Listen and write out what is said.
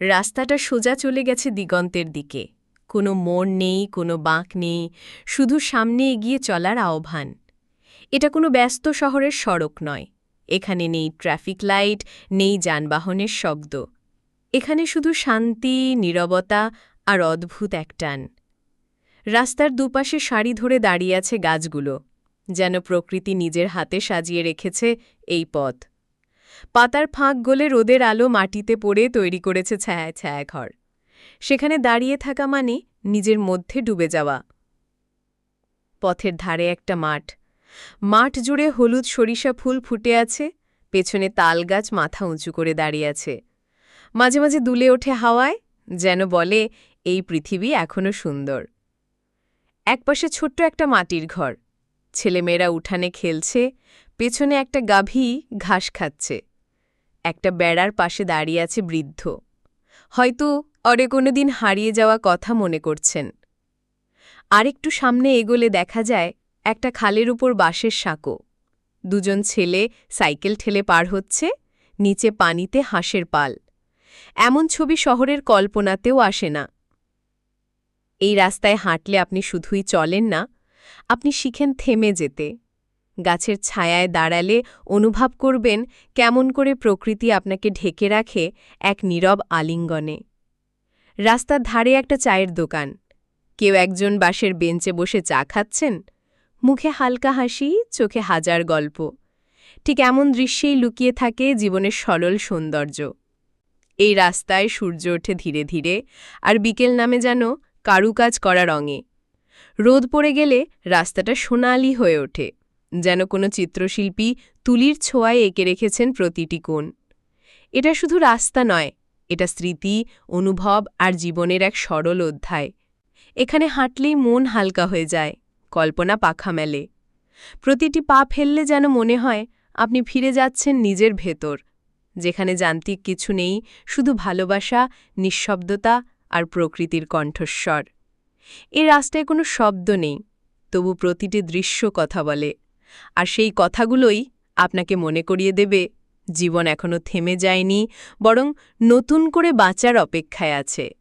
রাস্তাটা সোজা চলে গেছে দিগন্তের দিকে। কোনো মোড় নেই, কোনো বাঁক নেই, শুধু সামনে এগিয়ে চলার আহ্বান। এটা কোনো ব্যস্ত শহরের সড়ক নয়। এখানে নেই ট্রাফিক লাইট, নেই যানবাহনের শব্দ। এখানে শুধু শান্তি, নীরবতা আর অদ্ভুত এক টান রাস্তার দুপাশে সারি ধরে দাঁড়িয়ে আছে গাছগুলো, যেন প্রকৃতি নিজের হাতে সাজিয়ে রেখেছে এই পথ। পাতার ফাঁক গলে রোদের আলো মাটিতে পড়ে তৈরি করেছে ছায়া ছায়া ঘর। সেখানে দাঁড়িয়ে থাকা মানে নিজের মধ্যে ডুবে যাওয়া। পথের ধারে একটা মাঠ। মাঠ জুড়ে হলুদ সরিষা ফুল ফুটে আছে, পেছনে তাল গাছ মাথা উঁচু করে দাঁড়িয়ে আছে। মাঝে মাঝে দুলে ওঠে হাওয়ায়, যেন বলে, এই পৃথিবী এখনও সুন্দর। একপাশে ছোট্ট একটা মাটির ঘর। ছেলেমেয়েরা উঠানে খেলছে পেছনে একটা গাভী ঘাস খাচ্ছে। একটা বেড়ার পাশে দাঁড়িয়ে আছে বৃদ্ধ। হয়তো অরে কোনো দিন হারিয়ে যাওয়া কথা মনে করছেন। আরেকটু সামনে এগোলে দেখা যায় একটা খালের উপর বাঁশের সাঁকো। দুজন ছেলে সাইকেল ঠেলে পার হচ্ছে, নিচে পানিতে হাঁসের পাল। এমন ছবি শহরের কল্পনাতেও আসে না। এই রাস্তায় হাঁটলে আপনি শুধুই চলেন না, আপনি শিখেন থেমে যেতে। গাছের ছায়ায় দাঁড়ালে অনুভব করবেন কেমন করে প্রকৃতি আপনাকে ঢেকে রাখে এক নীরব আলিঙ্গনে। রাস্তার ধারে একটা চায়ের দোকান। কেউ একজন বাসের বেঞ্চে বসে চা খাচ্ছেন। মুখে হালকা হাসি, চোখে হাজার গল্প। ঠিক এমন দৃশ্যেই লুকিয়ে থাকে জীবনের সরল সৌন্দর্য। এই রাস্তায় সূর্য ওঠে ধীরে ধীরে আর বিকেল নামে যেন কারুকাজ করা রঙে। রোদ পড়ে গেলে রাস্তাটা সোনালি হয়ে ওঠে। যেন কোনো চিত্রশিল্পী তুলির ছোঁয়ায় এঁকে রেখেছেন প্রতিটি কোণ। এটা শুধু রাস্তা নয়, এটা স্মৃতি, অনুভব আর জীবনের এক সরল অধ্যায়। এখানে হাঁটলেই মন হালকা হয়ে যায়, কল্পনা পাখা মেলে। প্রতিটি পা ফেললে যেন মনে হয়, আপনি ফিরে যাচ্ছেন নিজের ভেতর, যেখানে যান্ত্রিক কিছু নেই, শুধু ভালোবাসা, নিঃশব্দতা আর প্রকৃতির কণ্ঠস্বর। এ রাস্তায় কোনো শব্দ নেই, তবু প্রতিটি দৃশ্য কথা বলে। আর সেই কথাগুলোই আপনাকে মনে করিয়ে দেবে, জীবন এখনও থেমে যায়নি, বরং নতুন করে বাঁচার অপেক্ষায় আছে।